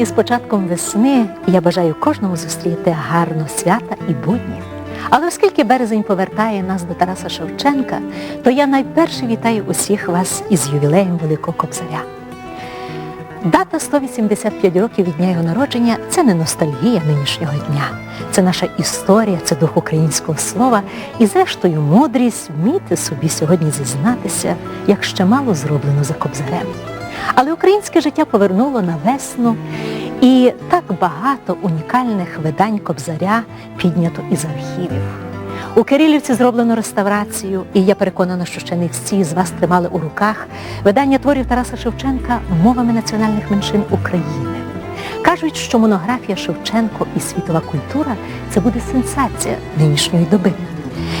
Усіх із початком весни. Я бажаю кожному зустріти гарно свята і будні. Але оскільки березень повертає нас до Тараса Шевченка, то я найперше вітаю усіх вас із ювілеєм Великого Кобзаря. Дата 185 років від дня його народження це не ностальгія нинішнього дня. Це наша історія, це дух українського слова і, зрештою, мудрість вміти собі сьогодні зізнатися, як ще мало зроблено за кобзарем. Але українське життя повернуло на весну, і так багато унікальних видань кобзаря піднято із архівів. У Кирилівці зроблено реставрацію, і я переконана, що ще не всі з вас тримали у руках видання творів Тараса Шевченка мовами національних меншин України. Кажуть, що монографія Шевченко і світова культура це буде сенсація нинішньої доби.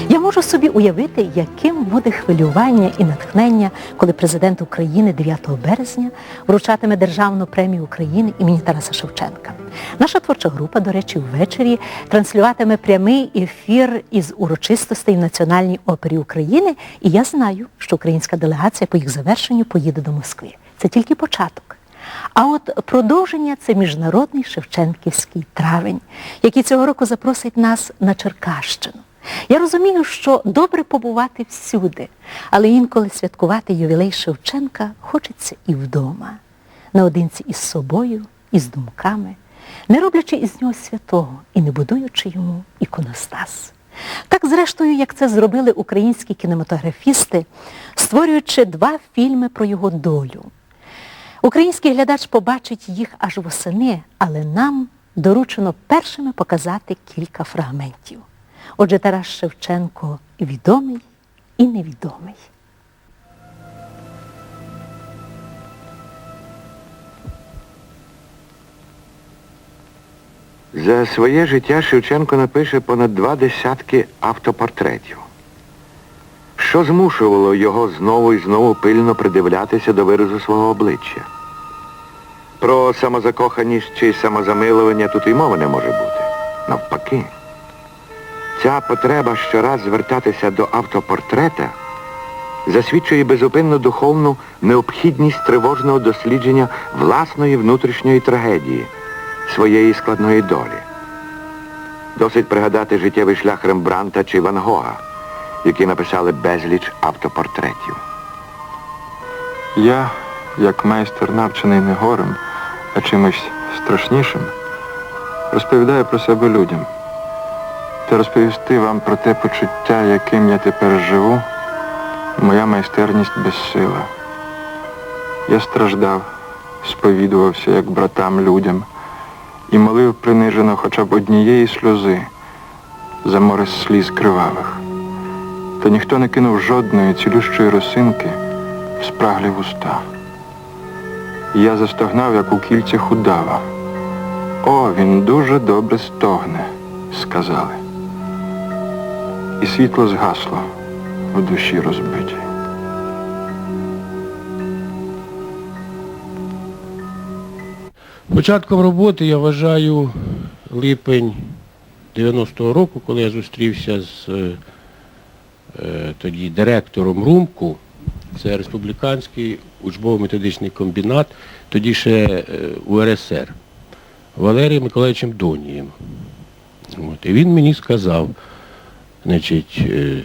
Я можу собі уявити, яким буде хвилювання і натхнення, коли президент України 9 березня вручатиме Державну премію України імені Тараса Шевченка. Наша творча група, до речі, ввечері транслюватиме прямий ефір із урочистостей в Національній опері України, і я знаю, що українська делегація по їх завершенню поїде до Москви. Це тільки початок. А от продовження це міжнародний Шевченківський травень, який цього року запросить нас на Черкащину. Я розумію, що добре побувати всюди, але інколи святкувати ювілей Шевченка хочеться і вдома, наодинці із собою, із думками, не роблячи із нього святого і не будуючи йому іконостас. Так, зрештою, як це зробили українські кінематографісти, створюючи два фільми про його долю. Український глядач побачить їх аж восени, але нам доручено першими показати кілька фрагментів. Отже, Тарас Шевченко відомий і невідомий. За своє життя Шевченко напише понад два десятки автопортретів. Що змушувало його знову і знову пильно придивлятися до виразу свого обличчя? Про самозакоханість чи самозамилування тут і мови не може бути. Навпаки. Ця потреба щораз звертатися до автопортрета засвідчує безупинну духовну необхідність тривожного дослідження власної внутрішньої трагедії, своєї складної долі. Досить пригадати життєвий шлях Рембранта чи Ван Гога, які написали безліч автопортретів. Я, як майстер, навчений не горем, а чимось страшнішим, розповідаю про себе людям. Та розповісти вам про те почуття, яким я тепер живу, моя майстерність безсила. Я страждав, сповідувався як братам людям і молив принижено хоча б однієї сльози за море сліз кривавих. Та ніхто не кинув жодної цілющої росинки в спраглі вуста. І я застогнав, як у кільцях удава. О, він дуже добре стогне, сказали. І світло згасло в душі розбитій. Початком роботи я вважаю липень 90-го року, коли я зустрівся з е, е, тоді директором РУМКу, це Республіканський учбово-методичний комбінат, тоді ще е, УРСР, Валерієм Миколаївичем Донієм. От, і він мені сказав, значить, е,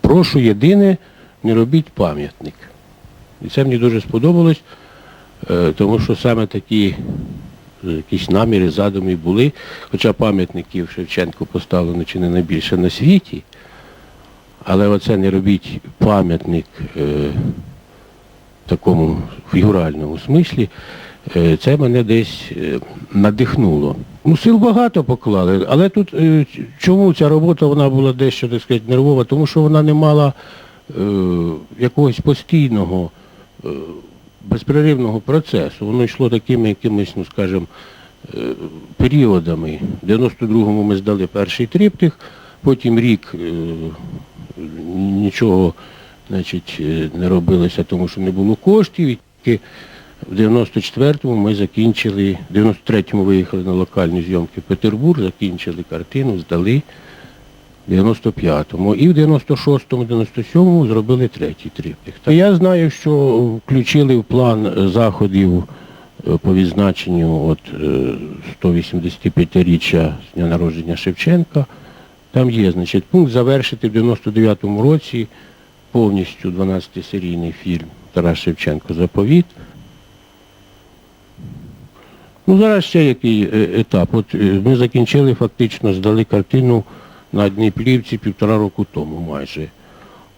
прошу єдине, не робіть пам'ятник. І це мені дуже сподобалось. Е, тому що саме такі е, якісь наміри, задуми були, хоча пам'ятників Шевченку поставлено чи не найбільше на світі, але оце не робіть пам'ятник в такому фігуральному смислі, це мене десь е, надихнуло. Ну, сил багато поклали, але тут е, чому ця робота вона була дещо, так сказати, нервова, тому що вона не мала е, якогось постійного е, безперервного процесу. Воно йшло такими якимись, ну скажімо, е, періодами. В 92-му ми здали перший триптих, потім рік е, нічого значить, е, не робилося, тому що не було коштів. В 94-му ми закінчили, в 93-му виїхали на локальні зйомки в Петербург, закінчили картину, здали. В 95-му. І в 96-му, 97-му зробили третій триптих. Я знаю, що включили в план заходів е, по відзначенню от, е, 185-річчя з дня народження Шевченка. Там є, значить, пункт завершити в 99-му році повністю 12-серійний фільм Тарас Шевченко Заповіт. Ну, зараз ще який е, етап. От е, ми закінчили фактично, здали картину на одній плівці півтора року тому майже.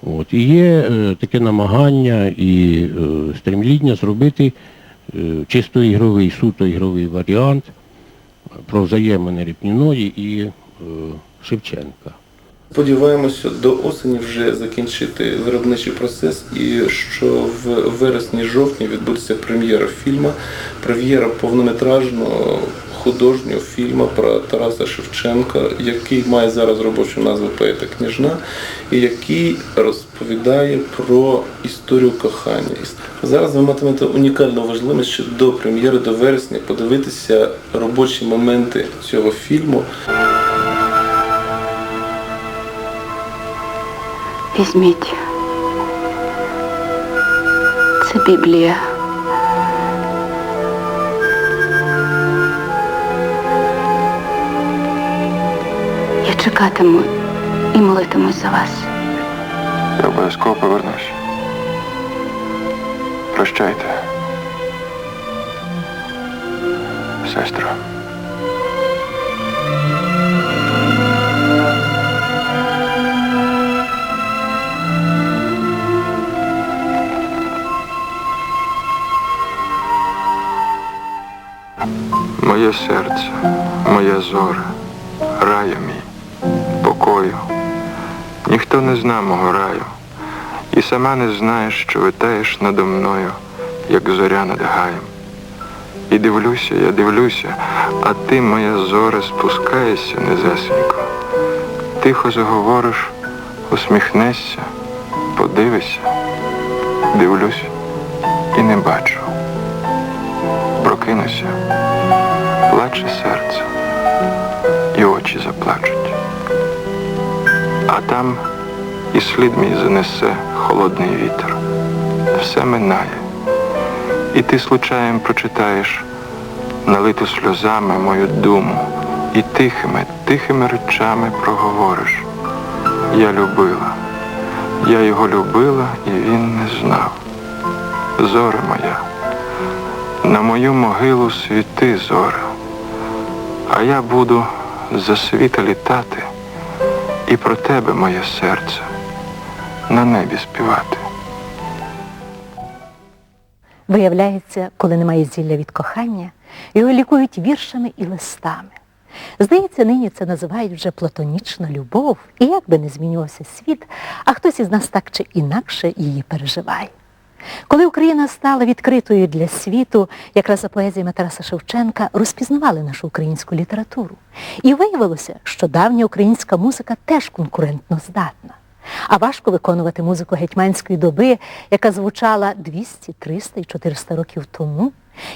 От. І є е, таке намагання і стремління зробити чисто ігровий, суто ігровий варіант про взаємини Ріпніної і Шевченка. Сподіваємося до осені вже закінчити виробничий процес і що в вересні-жовтні відбудеться прем'єра фільму, прем'єра повнометражного художнього фільму про Тараса Шевченка, який має зараз робочу назву Поета княжна, і який розповідає про історію кохання. Зараз ви матимете унікальну важливість ще до прем'єри, до вересня подивитися робочі моменти цього фільму. Візьміть. Це Біблія. Я чекатиму і молитимусь за вас. Я обов'язково повернусь. Прощайте. Сестро. Моє серце, моя зора, раю мій, покою. Ніхто не зна мого раю, і сама не знаєш, що витаєш надо мною, як зоря над гаєм. І дивлюся, я дивлюся, а ти, моя зоре, спускаєшся незасенько. Тихо заговориш, усміхнешся, подивишся, дивлюсь і не бачу. Прокинуся, плаче серце, і очі заплачуть. А там і слід мій занесе холодний вітер. Все минає. І ти случаєм прочитаєш налиту сльозами мою думу і тихими, тихими речами проговориш. Я любила, я його любила, і він не знав. Зоре моя, на мою могилу світи зоре, а я буду за світа літати і про тебе, моє серце, на небі співати. Виявляється, коли немає зілля від кохання, його лікують віршами і листами. Здається, нині це називають вже платонічна любов, і як би не змінювався світ, а хтось із нас так чи інакше її переживає. Коли Україна стала відкритою для світу, якраз за поезіями Тараса Шевченка розпізнавали нашу українську літературу. І виявилося, що давня українська музика теж конкурентно здатна. А важко виконувати музику гетьманської доби, яка звучала 200, 300 і 400 років тому.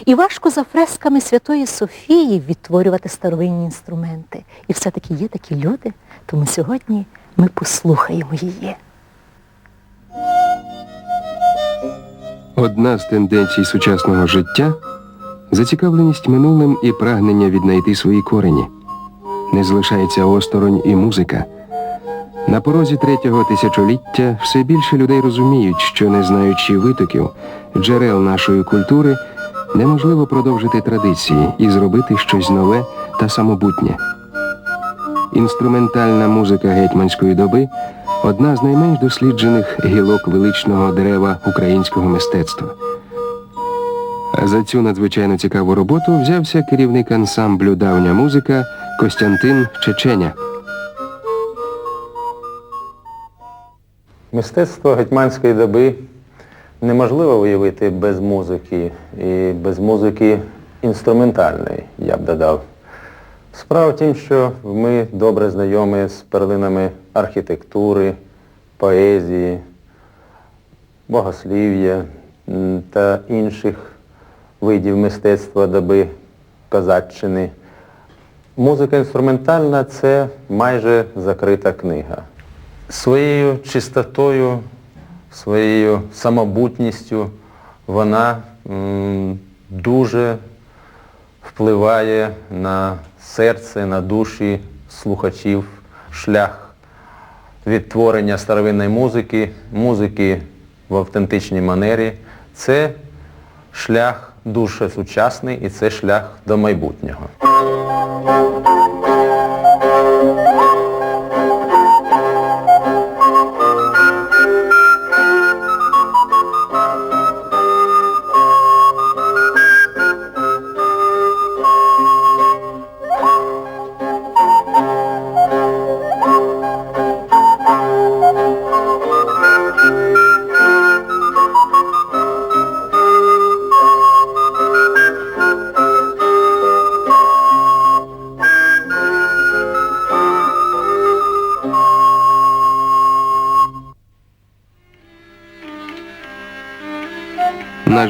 І важко за фресками Святої Софії відтворювати старовинні інструменти. І все-таки є такі люди, тому сьогодні ми послухаємо її. Одна з тенденцій сучасного життя зацікавленість минулим і прагнення віднайти свої корені. Не залишається осторонь і музика. На порозі третього тисячоліття все більше людей розуміють, що не знаючи витоків, джерел нашої культури, неможливо продовжити традиції і зробити щось нове та самобутнє. Інструментальна музика гетьманської доби одна з найменш досліджених гілок величного дерева українського мистецтва. За цю надзвичайно цікаву роботу взявся керівник ансамблю Давня музика Костянтин Чеченя. Мистецтво гетьманської доби неможливо виявити без музики і без музики інструментальної, я б додав. Справа в тім, що ми добре знайомі з перлинами архітектури, поезії, богослів'я та інших видів мистецтва доби козаччини. Музика інструментальна це майже закрита книга. Своєю чистотою, своєю самобутністю вона дуже впливає на серце, на душі слухачів, шлях відтворення старовинної музики, музики в автентичній манері. Це шлях дуже сучасний і це шлях до майбутнього.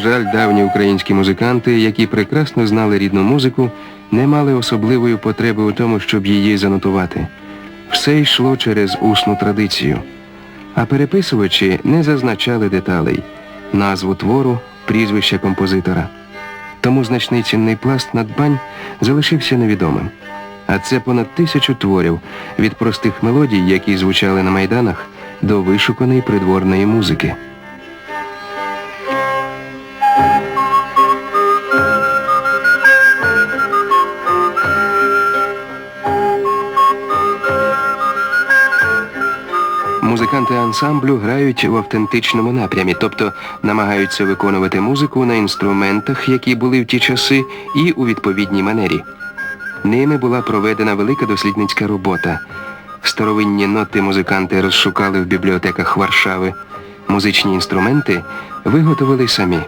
Жаль, давні українські музиканти, які прекрасно знали рідну музику, не мали особливої потреби у тому, щоб її занотувати. Все йшло через усну традицію. А переписувачі не зазначали деталей, назву твору, прізвище композитора. Тому значний цінний пласт надбань залишився невідомим. А це понад тисячу творів від простих мелодій, які звучали на майданах, до вишуканої придворної музики. Ансамблю грають в автентичному напрямі, тобто намагаються виконувати музику на інструментах, які були в ті часи, і у відповідній манері. Ними була проведена велика дослідницька робота. Старовинні ноти музиканти розшукали в бібліотеках Варшави. Музичні інструменти виготовили самі.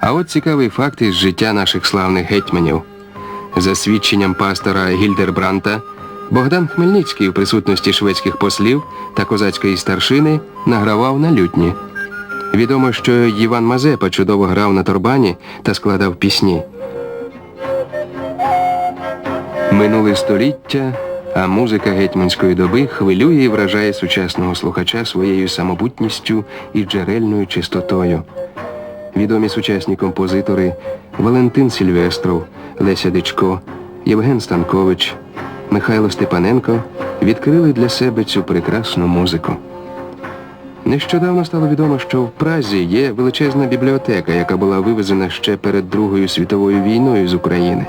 А от цікавий факт із життя наших славних гетьманів. За свідченням пастора Гільдербранта, Богдан Хмельницький у присутності шведських послів та козацької старшини награвав на лютні. Відомо, що Іван Мазепа чудово грав на торбані та складав пісні. Минуле століття, а музика гетьманської доби хвилює і вражає сучасного слухача своєю самобутністю і джерельною чистотою. Відомі сучасні композитори Валентин Сільвестров, Леся Дичко, Євген Станкович, Михайло Степаненко відкрили для себе цю прекрасну музику. Нещодавно стало відомо, що в Празі є величезна бібліотека, яка була вивезена ще перед Другою світовою війною з України,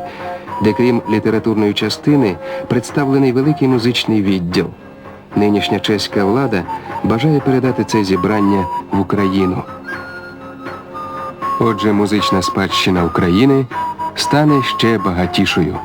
де крім літературної частини представлений великий музичний відділ. Нинішня чеська влада бажає передати це зібрання в Україну. Отже, музична спадщина України стане ще багатішою.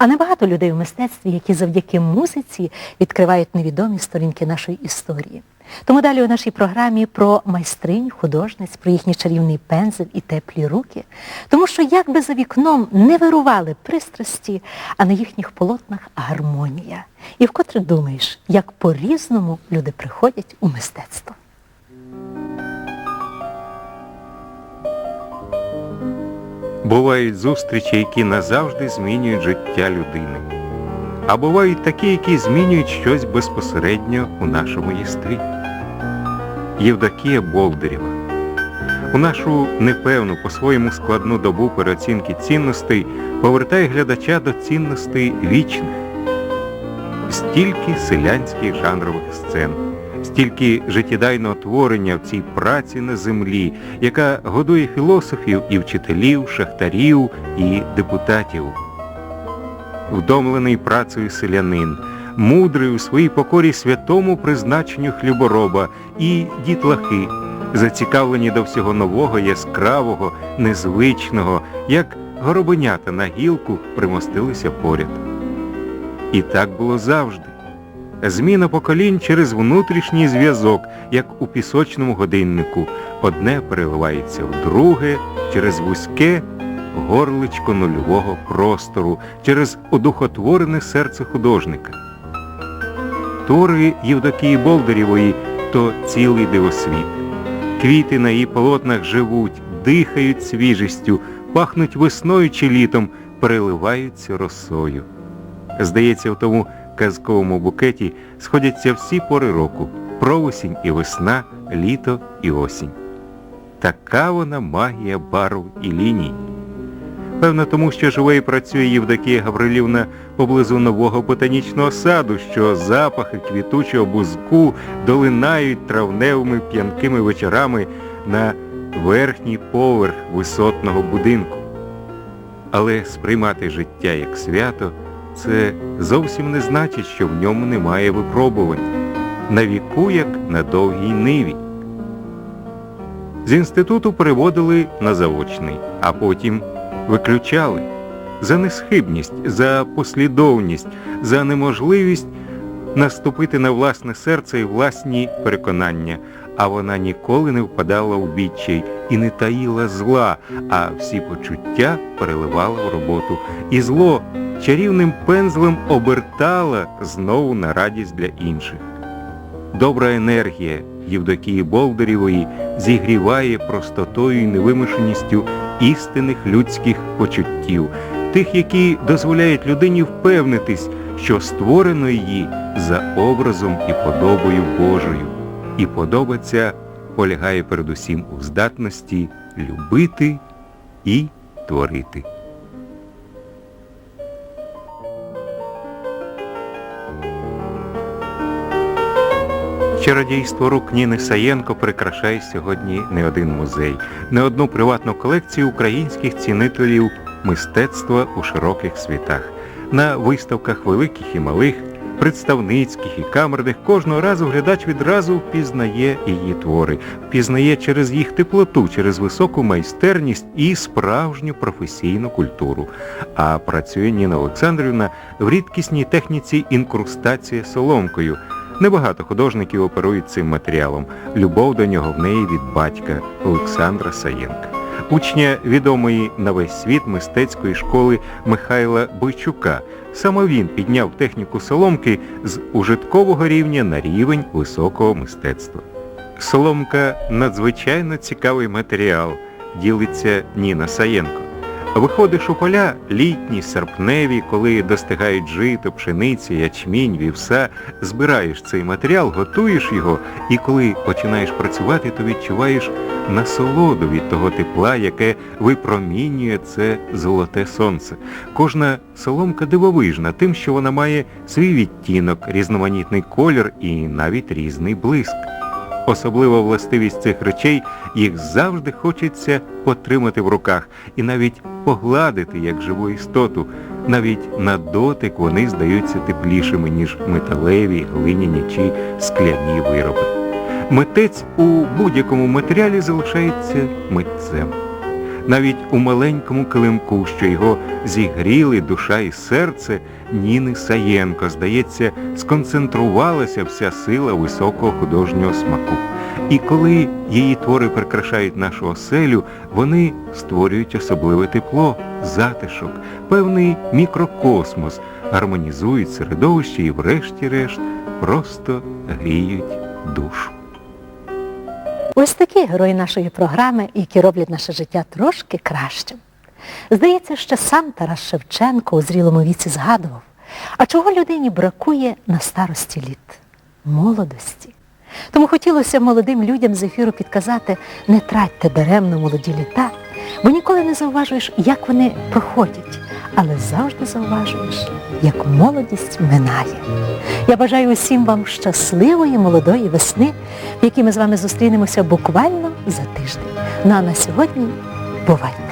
А небагато людей у мистецтві, які завдяки музиці відкривають невідомі сторінки нашої історії. Тому далі у нашій програмі про майстринь, художниць, про їхній чарівний пензель і теплі руки. Тому що як би за вікном не вирували пристрасті, а на їхніх полотнах гармонія. І вкотре думаєш, як по-різному люди приходять у мистецтво. Бувають зустрічі, які назавжди змінюють життя людини. А бувають такі, які змінюють щось безпосередньо у нашому єстві. Євдокія Болдирєва. У нашу непевну, по-своєму складну добу переоцінки цінностей повертає глядача до цінностей вічних. Стільки селянських жанрових сцен, стільки життєдайного творення в цій праці на землі, яка годує філософів і вчителів, шахтарів і депутатів. Вдомлений працею селянин, мудрий у своїй покорі святому призначенню хлібороба і дітлахи, зацікавлені до всього нового, яскравого, незвичного, як горобенята на гілку примостилися поряд. І так було завжди. Зміна поколінь через внутрішній зв'язок, як у пісочному годиннику. Одне переливається в друге через вузьке горличко нульового простору, через одухотворене серце художника. Твори Євдокії Болдирєвої то цілий дивосвіт. Квіти на її полотнах живуть, дихають свіжістю, пахнуть весною чи літом, переливаються росою. Здається, в тому казковому букеті сходяться всі пори року провесінь і весна, літо і осінь. Така вона магія барв і ліній. Певно, тому що живе і працює Євдокія Гаврилівна поблизу нового ботанічного саду, що запахи квітучого бузку долинають травневими п'янкими вечорами на верхній поверх висотного будинку. Але сприймати життя як свято це зовсім не значить, що в ньому немає випробувань. На віку, як на довгій ниві. З інституту переводили на заочний, а потім виключали за несхибність, за послідовність, за неможливість наступити на власне серце і власні переконання, а вона ніколи не впадала в відчай і не таїла зла, а всі почуття переливала в роботу. І зло чарівним пензлем обертала знову на радість для інших. Добра енергія Євдокії Болдерівої зігріває простотою і невимушеністю істинних людських почуттів, тих, які дозволяють людині впевнитись, що створено її за образом і подобою Божою. І подоба ця полягає передусім у здатності любити і творити. Чародійство рук Ніни Саєнко прикрашає сьогодні не один музей, не одну приватну колекцію українських цінителів мистецтва у широких світах. На виставках великих і малих, представницьких і камерних кожного разу глядач відразу впізнає її твори, впізнає через їх теплоту, через високу майстерність і справжню професійну культуру. А працює Ніна Олександрівна в рідкісній техніці інкрустація соломкою. Небагато художників оперують цим матеріалом. Любов до нього в неї від батька Олександра Саєнка. Учня відомої на весь світ мистецької школи Михайла Бойчука. Саме він підняв техніку соломки з ужиткового рівня на рівень високого мистецтва. Соломка надзвичайно цікавий матеріал, ділиться Ніна Саєнко. Виходиш у поля літні, серпневі, коли достигають жито, пшениці, ячмінь, вівса, збираєш цей матеріал, готуєш його, і коли починаєш працювати, то відчуваєш насолоду від того тепла, яке випромінює це золоте сонце. Кожна соломка дивовижна тим, що вона має свій відтінок, різноманітний колір і навіть різний блиск. Особлива властивість цих речей їх завжди хочеться потримати в руках і навіть погладити як живу істоту. Навіть на дотик вони здаються теплішими, ніж металеві, глиняні чи скляні вироби. Митець у будь-якому матеріалі залишається митцем. Навіть у маленькому килимку, що його зігріли душа і серце, Ніни Саєнко, здається, сконцентрувалася вся сила високого художнього смаку. І коли її твори прикрашають нашу оселю, вони створюють особливе тепло, затишок, певний мікрокосмос, гармонізують середовище і, врешті-решт, просто гріють душу. Ось такі герої нашої програми, які роблять наше життя трошки кращим. Здається, що сам Тарас Шевченко у зрілому віці згадував, а чого людині бракує на старості літ? Молодості. Тому хотілося молодим людям з ефіру підказати, не тратьте даремно молоді літа, бо ніколи не зауважуєш, як вони проходять, але завжди зауважуєш, як молодість минає. Я бажаю усім вам щасливої молодої весни, в якій ми з вами зустрінемося буквально за тиждень. Ну а на сьогодні бувайте!